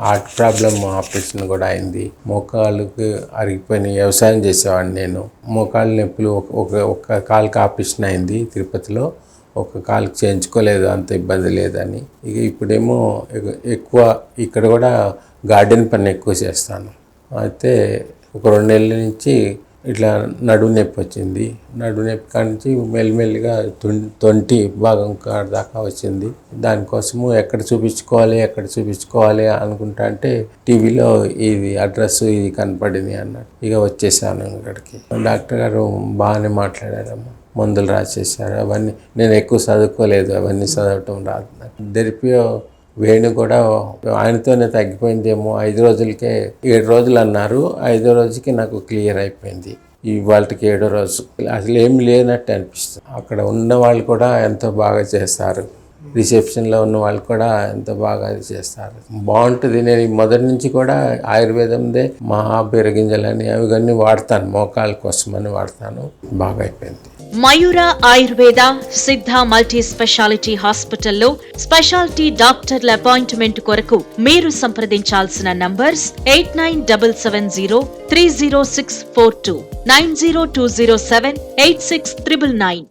Heart problem operation కూడా అయింది. మోకాళ్ళకు అరిగిపోయిన వ్యవసాయం చేసేవాడిని నేను. మోకాళ్ళ నొప్పులు ఒక- ఒక కాలుకి ఆపరేషన్ అయింది తిరుపతిలో. ఒక కాలుకి చేయించుకోలేదు అంత ఇబ్బంది లేదని. ఇక ఇప్పుడేమో ఎక్కువ ఇక్కడ కూడా గార్డెన్ పని ఎక్కువ చేస్తాను. అయితే ఒక రెండు నెలల నుంచి ఇట్లా నడుము నొప్పి వచ్చింది. నడుము నొప్పి కాడ నుంచి మెల్లిమెల్లిగా తొం- తొంటి భాగం కాడ దాకా వచ్చింది. దానికోసము ఎక్కడ చూపించుకోవాలి ఎక్కడ చూపించుకోవాలి అనుకుంటా అంటే టీవీలో ఇది అడ్రస్ ఇది కనపడింది అన్నాడు. ఇక వచ్చేసాను ఇక్కడికి డాక్టర్ గారు బాగానే మాట్లాడారమ్మా. మందులు రాసేసారు అవన్నీ నేను ఎక్కువ చదువుకోలేదు. అవన్నీ చదవటం రాదు నాకు. దెరిపియో వేణు కూడా ఆయనతోనే తగ్గిపోయిందేమో. ఐదు రోజులకే ఏడు రోజులు అన్నారు. ఐదో రోజుకి నాకు క్లియర్ అయిపోయింది. ఇవాళకి ఏడో రోజు. అసలు ఏం లేనట్టు అనిపిస్తుంది. అక్కడ ఉన్న వాళ్ళు కూడా ఎంతో బాగా చేస్తారు. రిసెప్షన్లో ఉన్న వాళ్ళు కూడా ఎంతో బాగా చేస్తారు. బాగుంటుంది. నేను మొదటి నుంచి కూడా ఆయుర్వేదందే మహా గింజలని అవి అన్నీ వాడతాను మోకాల కోసమని వాడతాను. బాగా అయిపోయింది. మయూర ఆయుర్వేద సిద్ధ మల్టీ స్పెషాలిటీ హాస్పిటల్లో స్పెషాలిటీ డాక్టర్ల అపాయింట్మెంట్ కొరకు మీరు సంప్రదించాల్సిన numbers eight nine double seven zero three zero six four two nine zero two zero seven eight six triple nine.